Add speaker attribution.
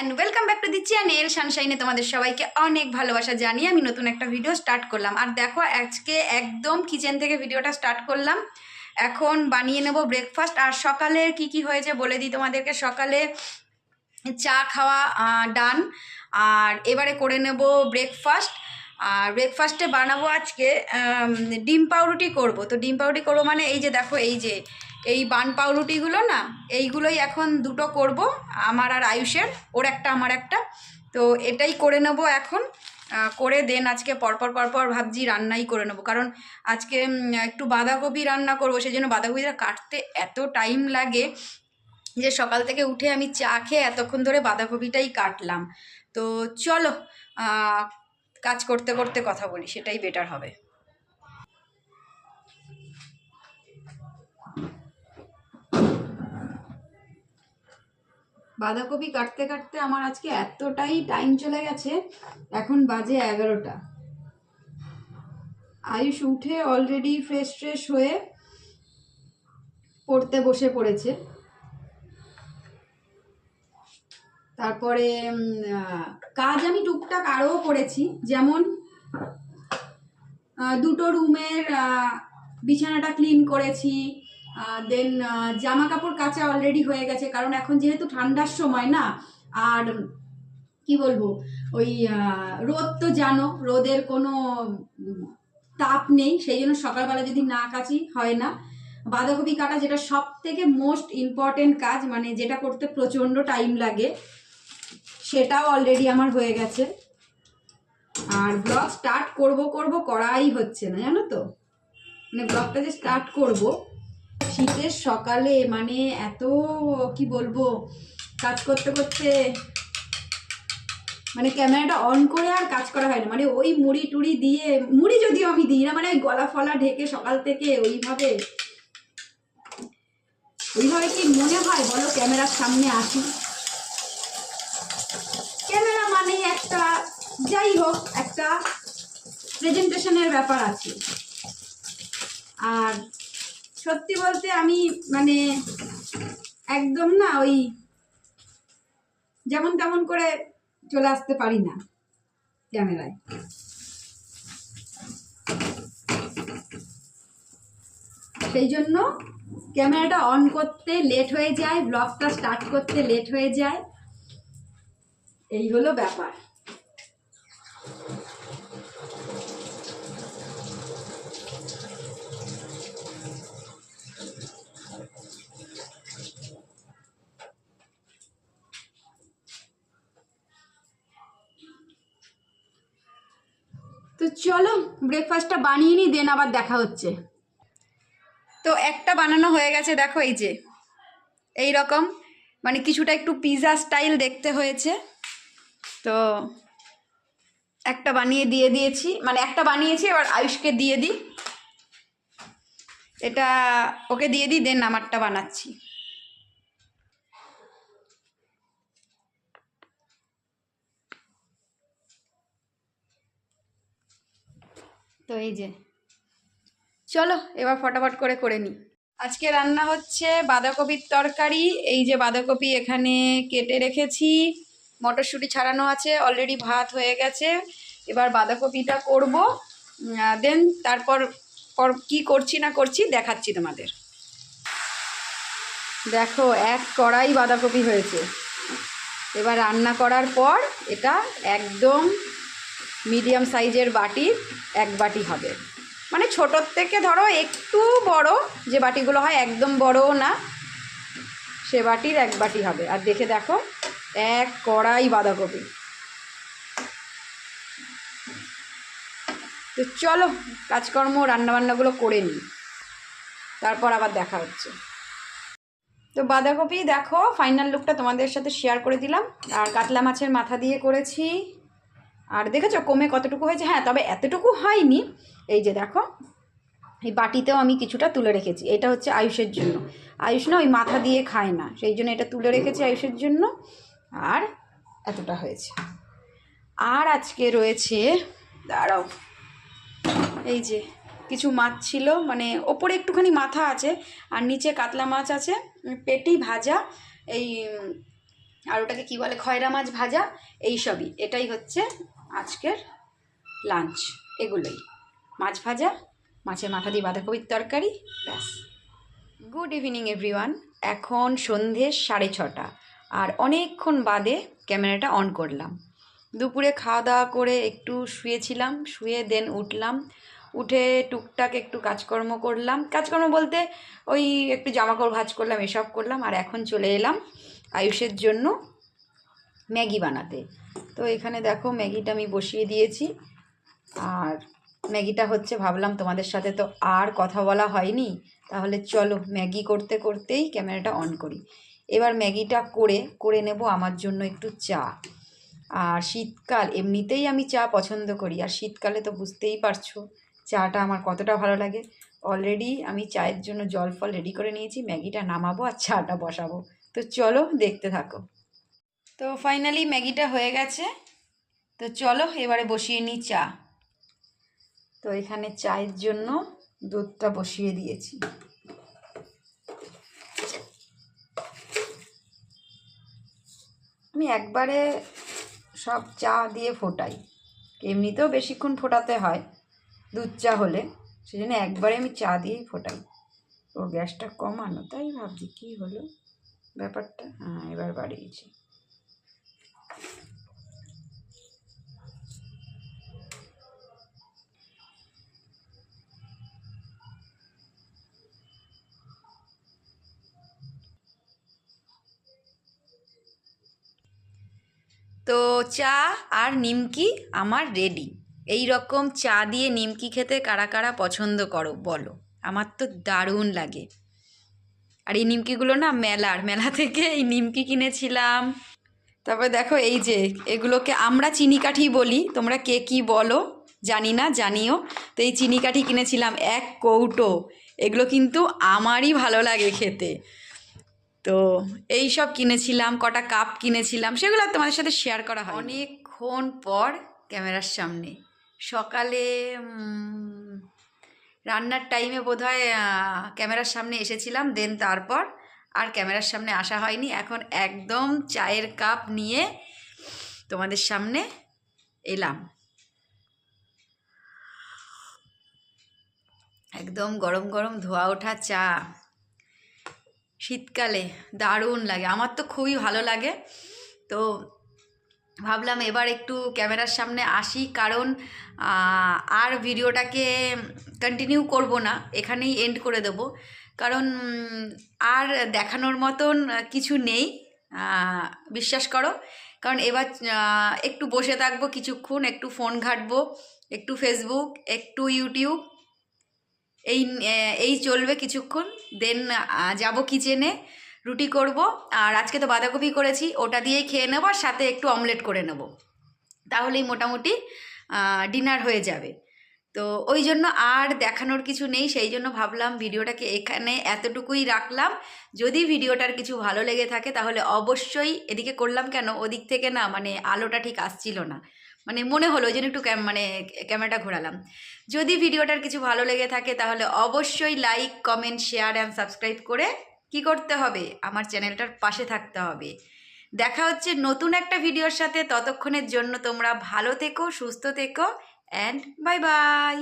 Speaker 1: And welcome back to the channel সানশাইনে তোমাদের সবাইকে অনেক ভালোবাসা জানিয়ে আমি নতুন একটা ভিডিও স্টার্ট করলাম। আর দেখো, আজকে একদম কিচেন থেকে ভিডিওটা স্টার্ট করলাম। এখন বানিয়ে নেব ব্রেকফাস্ট আর সকালে কি কি হয়েছে বলে দিই তোমাদেরকে। সকালে চা খাওয়া ডান আর এবারে করে নেব ব্রেকফাস্ট আর ব্রেকফাস্টে বানাবো আজকে ডিম পাউরুটি করব। তো ডিম পাউরুটি করব মানে এই যে দেখো, এই যে এই বান পাউরুটিগুলো না, এইগুলোই এখন দুটো করব, আমার আর আয়ুষের, ওর একটা, আমার একটা। তো এটাই করে নেব এখন। করে দেন আজকে পরপর পরপর ভাবছি রান্নাই করে নেব। কারণ আজকে একটু বাঁধাকপি রান্না করব সেই জন্য বাঁধাকপিটা কাটতে এত টাইম লাগে যে সকাল থেকে উঠে আমি চা খেয়ে এতক্ষণ ধরে বাঁধাকপিটাই কাটলাম। তো চলো কাজ করতে করতে কথা বলি, সেটাই বেটার হবে। বাঁধাকপি কাটতে কাটতে আমার আজকে এতটাই টাইম চলে গেছে, এখন বাজে এগারোটা। আয়ুষ উঠে অলরেডি ফ্রেশ ফ্রেশ হয়ে পড়তে বসে পড়েছে। তারপরে কাজ আমি টুকটাক আরও করেছি, যেমন দুটো রুমের বিছানাটা ক্লিন করেছি দেন জামা কাপড় কাচা অলরেডি হয়ে গেছে। কারণ এখন যেহেতু ঠান্ডার সময় না, আর কি বলব, ওই রোদ তো জানো, রোদের কোনো তাপ নেই, সেই জন্য সকালবেলা যদি না কাচি, হয় না। বাঁধাকপি কাটা যেটা সব থেকে মোস্ট ইম্পর্টেন্ট কাজ মানে যেটা করতে প্রচণ্ড টাইম লাগে, সেটাও অলরেডি আমার হয়ে গেছে। আর ব্লগ স্টার্ট করব করব, করাই হচ্ছে না, জানো তো? মানে ব্লগটা যে স্টার্ট করব শীতের সকালে মানে এত, কি বলব, কাজ করতে করতে মানে ক্যামেরাটা অন করে আর কাজ করা হয় না। মানে ওই মুড়ি টুড়ি দিয়ে, মুড়ি যদিও আমি দিই না মানে গলা ফলা ঢেকে সকাল থেকে ওইভাবে ওইভাবে কি মনে হয় বলো ক্যামেরার সামনে আসি ক্যামেরা মানে একটা, যাই হোক, একটা প্রেজেন্টেশনের ব্যাপার আছে। আর সত্যি বলতে আমি মানে একদম না ওই যেমন তেমন করে চলে আসতে পারি না ক্যামেরায়। সেই জন্য ক্যামেরাটা অন করতে লেট হয়ে যায়, ব্লগটা স্টার্ট করতে লেট হয়ে যায়। এই হলো ব্যাপার। তো চলো ব্রেকফাস্টটা বানিয়ে নিই দেন আবার দেখা হচ্ছে। তো একটা বানানো হয়ে গেছে, দেখো এই যে। এই রকম মানে কিছুটা একটু পিৎজা স্টাইল দেখতে হয়েছে। তো একটা বানিয়ে দিয়ে দিয়েছি মানে একটা বানিয়েছি, এবার আয়ুষকে দিয়ে দিই। এটা ওকে দিয়ে দিই দেন আমারটা বানাচ্ছি। তো এই যে। চলো, এবার ফটাফট করে করে নিই। আজকে রান্না হচ্ছে বাঁধাকপির তরকারি। এই যে বাঁধাকপি এখানে কেটে রেখেছি। মটরশুঁটি ছাড়ানো আছে অলরেডি ভাত হয়ে গেছে। এবার বাঁধাকপিটা করব। দেন তারপর, পর কী করছি না করছি দেখাচ্ছি তোমাদের। দেখো, এক কড়াই বাঁধাকপি হয়েছে। এবার রান্না করার পর এটা একদম মিডিয়াম সাইজের বাটি এক বাটি হবে। মানে ছোটোর থেকে ধরো একটু বড় যে বাটিগুলো হয় একদম বড়ও না, সে বাটির এক বাটি হবে। আর দেখে দেখো, এক কড়াই বাঁধাকপি। তো চলো, কাজকর্ম, রান্নাবান্নাগুলো করে নিই। তারপর আবার দেখা হচ্ছে। তো বাঁধাকপি দেখো ফাইনাল লুকটা তোমাদের সাথে শেয়ার করে দিলাম। আর কাতলা মাছের মাথা দিয়ে করেছি। আর দেখেছ, কমে কতটুকু হয়েছে? হ্যাঁ তবে এতটুকু হয়নি। এই যে দেখো, এই বাটিতেও আমি কিছুটা তুলে রেখেছি। এটা হচ্ছে আয়ুষের জন্য। আয়ুষ না ওই মাথা দিয়ে খায় না, সেই জন্য এটা তুলে রেখেছি আয়ুষের জন্য। আর এতটা হয়েছে। আর আজকে রয়েছে, দাঁড়াও, এই যে কিছু মাছ ছিল মানে ওপরে একটুখানি মাথা আছে, আর নিচে কাতলা মাছ আছে পেটি ভাজা, এই আর ওটাকে কী বলে, খয়রা মাছ ভাজা, এই সবই। এটাই হচ্ছে আজকের লাঞ্চ এগুলোই। মাছ ভাজা, মাছের মাথা দিয়ে বাঁধাকপির তরকারি, ব্যাস। গুড ইভিনিং এভরিওয়ান এখন সন্ধে সাড়ে ছটা, আর অনেকক্ষণ বাদে ক্যামেরাটা অন করলাম। দুপুরে খাওয়া দাওয়া করে একটু শুয়েছিলাম, শুয়ে দেন উঠলাম। উঠে টুকটাক একটু কাজকর্ম করলাম। কাজকর্ম বলতে ওই একটু জামাকাপড় ভাজ করলাম, এসব করলাম, আর এখন চলে এলাম আয়ুষের জন্য ম্যাগি বানাতে। তো এখানে দেখো ম্যাগিটা আমি বসিয়ে দিয়েছি। আর ম্যাগিটা হচ্ছে ভাবলাম তোমাদের সাথে তো আর কথা বলা হয়নি। তাহলে চলো ম্যাগি করতে করতেই ক্যামেরাটা অন করি। এবার ম্যাগিটা করে করে নেব আমার জন্য একটু চা। আর শীতকাল, এমনিতেই আমি চা পছন্দ করি। আর শীতকালে তো বুঝতেই পারছ, চাটা আমার কতটা ভালো লাগে। অলরেডি আমি চায়ের জন্য জল ফল রেডি করে নিয়েছি, ম্যাগিটা নামাবো আর চাটা বসাবো। তো চলো দেখতে থাকো। তো ফাইনালি ম্যাগিটা হয়ে গেছে। তো চলো এবারে বসিয়ে নিই চা। তো এখানে চায়ের জন্য দুধটা বসিয়ে দিয়েছি। আমি একবারে সব চা দিয়ে ফোটাই। এমনিতেও বেশিক্ষণ ফোটাতে হয় দুধ চা হলে সেই জন্য একবারে আমি চা দিয়েই ফোটাই। ও গ্যাসটা কমানো, তাই ভাবছি কী হলো ব্যাপারটা? হ্যাঁ এবার বাড়িয়েছি। তো চা আর নিমকি আমার রেডি এই রকম চা দিয়ে নিমকি খেতে কারা কারা পছন্দ করো, বলো। আমার তো দারুণ লাগে। আর এই নিমকিগুলো না মেলার, মেলা থেকে এই নিমকি কিনেছিলাম। তারপরে দেখো এই যে, এগুলোকে আমরা চিনি কাঠি বলি। তোমরা কে কি বলো, জানি না, জানিও। তো এই চিনি কাঠি কিনেছিলাম, এক কৌটো। এগুলো কিন্তু আমারই ভালো লাগে খেতে। তো এই সব কিনেছিলাম কটা কাপ কিনেছিলাম সেগুলো তোমাদের সাথে শেয়ার করা হয় অনেকক্ষণ পর ক্যামেরার সামনে। সকালে রান্নার টাইমে আহ, ক্যামেরার সামনে এসেছিলাম দেন তারপর আর ক্যামেরার সামনে আসা হয়নি। এখন একদম চায়ের কাপ নিয়ে তোমাদের সামনে এলাম। একদম গরম গরম ধোয়া ওঠা চা। শীতকালে দারুণ লাগে। আমার তো খুবই ভালো লাগে। তো ভাবলাম এবার একটু ক্যামেরার সামনে আসি, কারণ আর ভিডিওটাকে কন্টিনিউ করব না, এখানেই এন্ড করে দেব। কারণ আর দেখানোর মতন কিছু নেই বিশ্বাস করো। কারণ এবার একটু বসে থাকব কিছুক্ষণ, একটু ফোন ঘাঁটবো, একটু ফেসবুক একটু ইউটিউব এই এই চলবে কিছুক্ষণ দেন যাব কিচেনে রুটি করব, আর আজকে তো বাঁধাকপি করেছি, ওটা দিয়েই খেয়ে নেব, আর সাথে একটু অমলেট করে নেব। তাহলেই মোটামুটি ডিনার হয়ে যাবে। তো ওই জন্য আর দেখানোর কিছু নেই, সেই জন্য ভাবলাম ভিডিওটাকে এখানে এতটুকুই রাখলাম। যদি ভিডিওটার কিছু ভালো লেগে থাকে, তাহলে অবশ্যই এদিকে করলাম কেন? ওদিক থেকে না মানে আলোটা ঠিক আসছিল না। মানে মনে হলো জন্য একটু ক্যাম মানে ক্যামেরাটা ঘোরালাম। যদি ভিডিওটার কিছু ভালো লেগে থাকে তাহলে অবশ্যই like comment share and subscribe করে কি করতে হবে? আমার চ্যানেলটার পাশে থাকতে হবে। দেখা হচ্ছে নতুন একটা ভিডিওর সাথে। ততক্ষণের জন্য তোমরা ভালো থেকো, সুস্থ থেকো অ্যান্ড বাই বাই